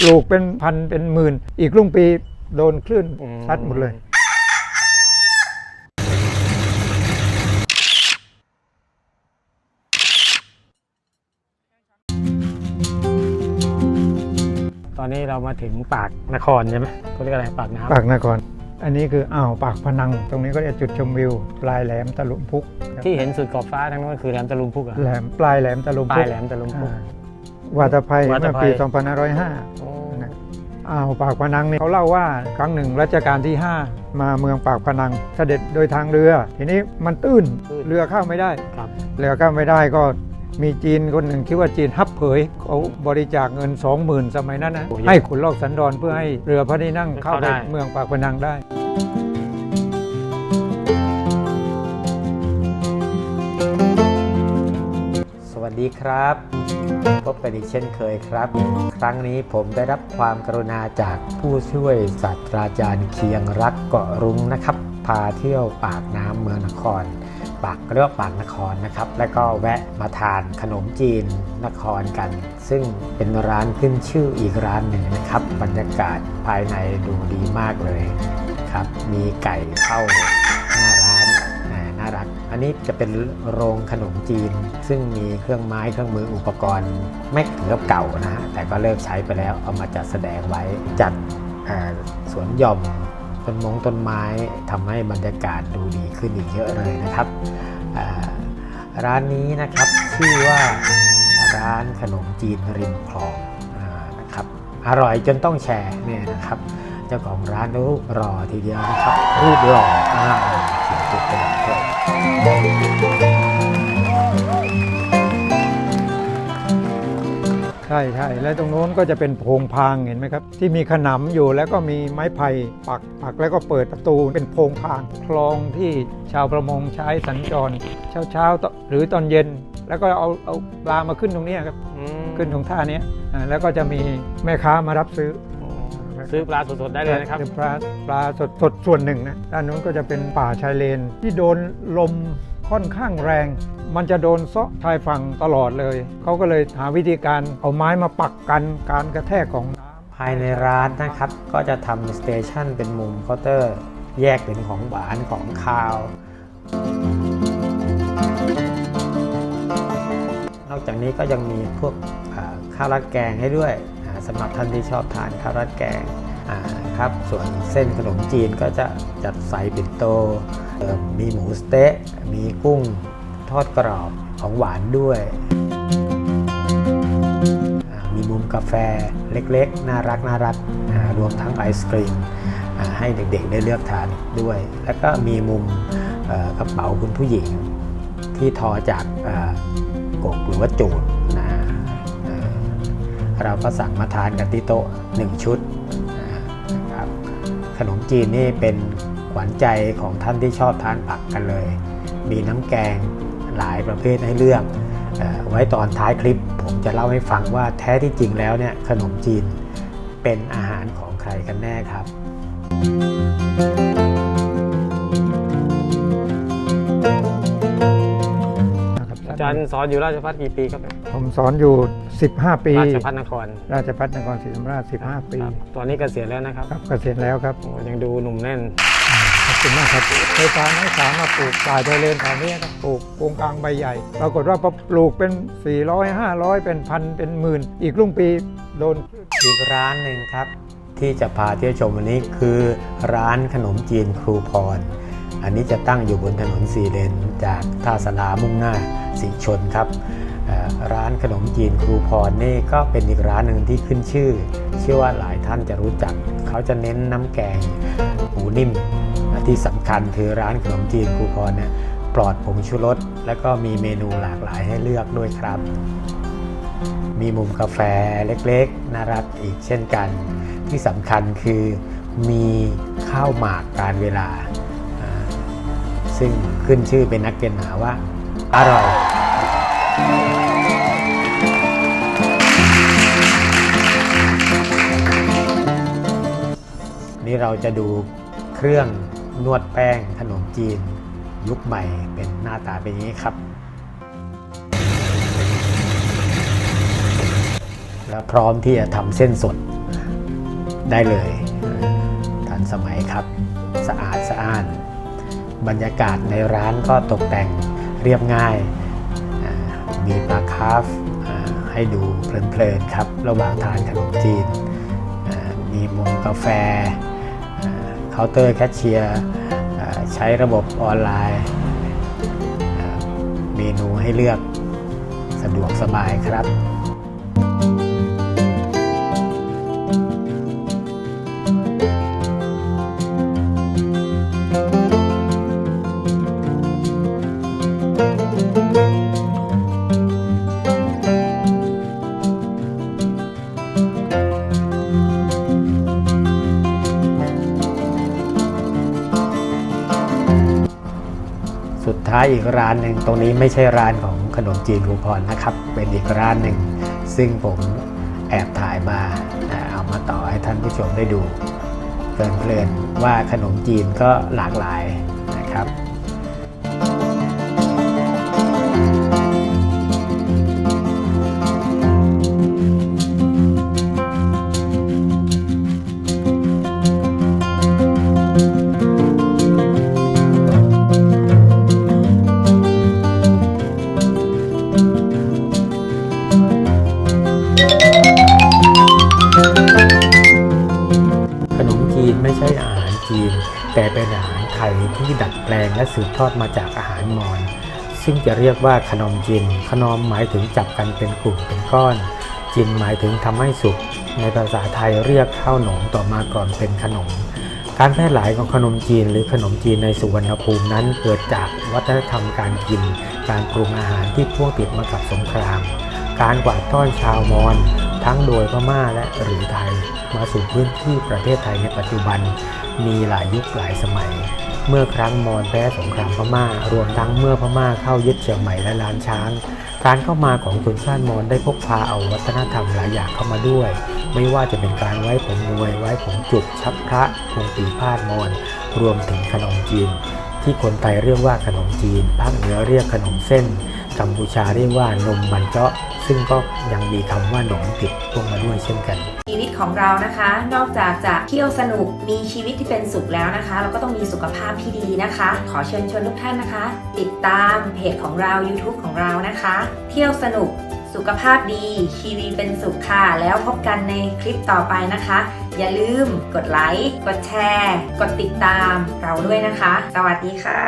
ปลูกเป็นพันเป็นหมื่น อีกรุ่งปีโดนคลื่นอืมซัดหมดเลย ตอนนี้เรามาถึงปากนครใช่ไหมเขาเรียกอะไรปากน้ำปากนคร อันนี้คืออ่าวปากพนัง ตรงนี้ก็จะจุดชมวิว ปลายแหลมตะลุมพุกครับที่เห็นสุดขอบฟ้าทั้งนั้นคือแหลมตะลุมพุกเหรอะแหลมปลายแหลมตะลุมปพุลากยแหลมตะลุมพุก อ่าวาตภัยวาตเมื่อภัยปี 2505 โอ้นะ อ่าวปากพนังเนี่ยเขาเล่าว่าครั้งหนึ่งรัชกาลที่ 5 มาเมืองปากพนังเสด็จโดยทางเรือ ทีนี้มันตื้นเรือเข้าไม่ได้ครับเรือเข้าไม่ได้ก็มีจีนคนหนึ่งคิดว่าจีนฮับเผยเขาบริจาคเงิน 20,000 สมัยนั้นนะโอ้ยให้ขุนลอกสันดอนเพื่อให้เรือพระที่นั่งเข้าเข้าไปได้เมืองปากพนังได้ ดีครับ พบกันอีกเช่นเคยครับ ครั้งนี้ผมได้รับความกรุณาจากผู้ช่วยศาสตราจารย์เคียงรักเกาะรุ้งนะครับ พาเที่ยวปากน้ำเมืองนคร ปากเรียกปากนครนะครับ แล้วก็แวะมาทานขนมจีนนครกัน ซึ่งเป็นร้านขึ้นชื่ออีกร้านหนึ่งนะครับ บรรยากาศภายในดูดีมากเลยครับ มีไก่เข้า อันนี้จะเป็นโรงขนมจีน ซึ่งมีเครื่องไม้เครื่องมืออุปกรณ์ ไม่ถึงกับเก่านะฮะแต่ก็เลิกใช้ไปแล้วเอามาจัดแสดงไว้จัดสวนหย่อมต้นมงต้นไม้ทำให้บรรยากาศดูดีขึ้นอีกเยอะเลยนะครับ ร้านนี้นะครับชื่อว่าร้านขนมจีนริมคลองอนะครับอร่อยจนต้องแชร์เนี่ยนะครับ เจ้าของร้านรูปรอทีเดียวนะครับ รูปหล่ออ่าเขียนติดไปหน่อด้วย ใช่ใช่แล้วตรงโน้นก็จะเป็นโพรงพางเห็นไหมครับ ที่มีขนำอยู่แล้วก็มีไม้ไผ่ปักปักแล้วก็เปิดประตูเป็นโพรงพางคลองที่ชาวประมงใช้สัญจรเช้าเช้าๆตหรือตอนเย็น แล้วก็เอาเอาปลามาขึ้นตรงเนี้ยครับอืมขึ้นตรงท่าเนี้ยอ่าแล้วก็จะมีแม่ค้ามารับซื้อโอ้ ซื้อปลาสดๆได้เลยนะครับ ปลาปลาสดสดส่วนหนึ่งนะด้านนู้นก็จะเป็นป่าชายเลน ที่โดนลมค่อนข้างแรง มันจะโดนเซาะชายฝั่งตลอดเลย เขาก็เลยหาวิธีการเอาไม้มาปักกันการกระแทกของน้ำภายในร้านนะครับ ก็จะทำสเตชันเป็นมุมเคาน์เตอร์ แยกเป็นของหวานของคาว นอกจากนี้ก็ยังมีพวกอ่าข้าวราดแกงให้ด้วยอ่า สำหรับท่านที่ชอบทานข้าวราดแกงครับส่วนเส้นขนมจีนก็จะจัดใส่ปิ่นโต่มีหมูสเต๊ะ มีกุ้งทอดกรอบของหวานด้วย มีมุมกาแฟเล็กๆ น่ารักน่ารักรวมทั้งไอศกรีมให้เด็กๆได้เลือกทานด้วย แล้วก็มีมุมกระเป๋าคุณผู้หญิงที่ทอจากกกหรือว่าจูดน เราก็สั่งมาทานกันที่โต๊ะ 1 ชุดนะครับขนมจีนนี่เป็นขวัญใจของท่านที่ชอบทานผักกันเลย มีน้ำแกงหลายประเภทให้เลือกอไว้ตอนท้ายคลิป ผมจะเล่าให้ฟังว่าแท้ที่จริงแล้วเนี่ยขนมจีนเป็นอาหารของใครกันแน่ครับนะ จารย์สอนอยู่ราชพัฒกี่ปีครับเนี่ยผมสอนอยู่ 15 ปี ราชพัฒนคร ราชพัฒนครศรีธรรมราช 15 ปีครับตอนนี้เกษียณแล้วนะครับครับเกษียณแล้วครับโอ้ยังดูหนุ่มแน่นขอบคุณมากครับเคยพานักศึกษามาปลูกป่าชายเลนแถวนี้ครับปลูกโกงกลางใบใหญ่ ปรากฏว่าพอปลูกเป็น 400 500 เป็นพันเป็นหมื่น อีกรุ่งปีโดนอีกร้านหนึ่งครับ ที่จะพาเที่ยวชมวันนี้คือร้านขนมจีนครูพร อันนี้จะตั้งอยู่บนถนนสี่เลนจากท่าสลามุ่งหน้าสีชนครับร้านขนมจีนครูพรนี่ก็เป็นอีกร้านหนึ่งที่ขึ้นชื่อ เชื่อว่าหลายท่านจะรู้จัก เขาจะเน้นน้ำแกงหมูนิ่ม ที่สำคัญคือร้านขนมจีนครูพรเนี่ยปลอดผงชูรสแล้วก็มีเมนูหลากหลายให้เลือกด้วยครับ มีมุมกาแฟเล็กๆ น่ารักอีกเช่นกัน ที่สำคัญคือมีข้าวหมากการเวลา ซึ่งขึ้นชื่อเป็นนักเรียนหาว่า อร่อย นี่เราจะดูเครื่องนวดแป้งขนมจีน ยุคใหม่เป็นหน้าตาเป็นอย่างนี้ครับ แล้วพร้อมที่จะทำเส้นสดได้เลย ทันสมัยครับ สะอาดสะอ้าน บรรยากาศในร้านก็ตกแต่งเรียบง่าย มีปลาคาฟให้ดูเพลินๆครับ ระหว่างทานขนมจีน มีมุมกาแฟ เคาน์เตอร์แคชเชียร์ใช้ระบบออนไลน์ เมนูให้เลือกสะดวกสบายครับ สุดท้ายอีกร้านหนึ่งตรงนี้ไม่ใช่ร้านของขนมจีนครูพรนะครับ เป็นอีกร้านหนึ่ง ซึ่งผมแอบถ่ายมาอ่าเอามาต่อให้ท่านผู้ชมได้ดูเพลินๆว่าขนมจีนก็หลากหลายนะครับ สืบทอดมาจากอาหารมอญซึ่งจะเรียกว่าขนมจีนขนมหมายถึงจับกันเป็นกลุ่มเป็นก้อนจีนหมายถึงทำให้สุก ในภาษาไทยเรียกข้าวหนมต่อมาก่อนเป็นขนม การแพร่หลายของขนมจีนหรือขนมจีนในสุวรรณภูมินั้นเกิดจากวัฒนธรรมการกิน การปรุงอาหารที่พ่วงติดมากับสงคราม การกวาดต้อนชาวมอญทั้งโดยพม่าและหรือไทย มาสู่พื้นที่ประเทศไทยในปัจจุบันมีหลายยุคหลายสมัย เมื่อครั้งมอญแพ้สงครามพม่า รวมทั้งเมื่อพม่าเข้ายึดเชียงใหม่และลานช้าง การเข้ามาของชนชาติมอญได้พกพาเอาวัฒนธรรมหลายอย่างเข้ามาด้วย ไม่ว่าจะเป็นการไว้ผมมวย ไว้ผมจุก ชักพระพงปีพาดมอญรวมถึงขนมจีน ที่คนไทยเรียกว่าขนมจีน ภาคเหนือเรียกขนมเส้น กัมพูชาเรียกว่านมมันเจาะ ซึ่งก็ยังมีคำว่าหนมติด พวกมาด้วยเช่นกัน ชีวิตของเรานะคะ นอกจากจะเที่ยวสนุกมีชีวิตที่เป็นสุขแล้วนะคะ เราก็ต้องมีสุขภาพที่ดีนะคะ ขอเชิญชวนทุกท่านนะคะ ติดตามเพจของเรา YouTube ของเรานะคะ เที่ยวสนุกสุขภาพดีชีวิตเป็นสุขค่ะ แล้วพบกันในคลิปต่อไปนะคะ อย่าลืมกดไลค์ กดแชร์ กดติดตามเราด้วยนะคะ สวัสดีค่ะ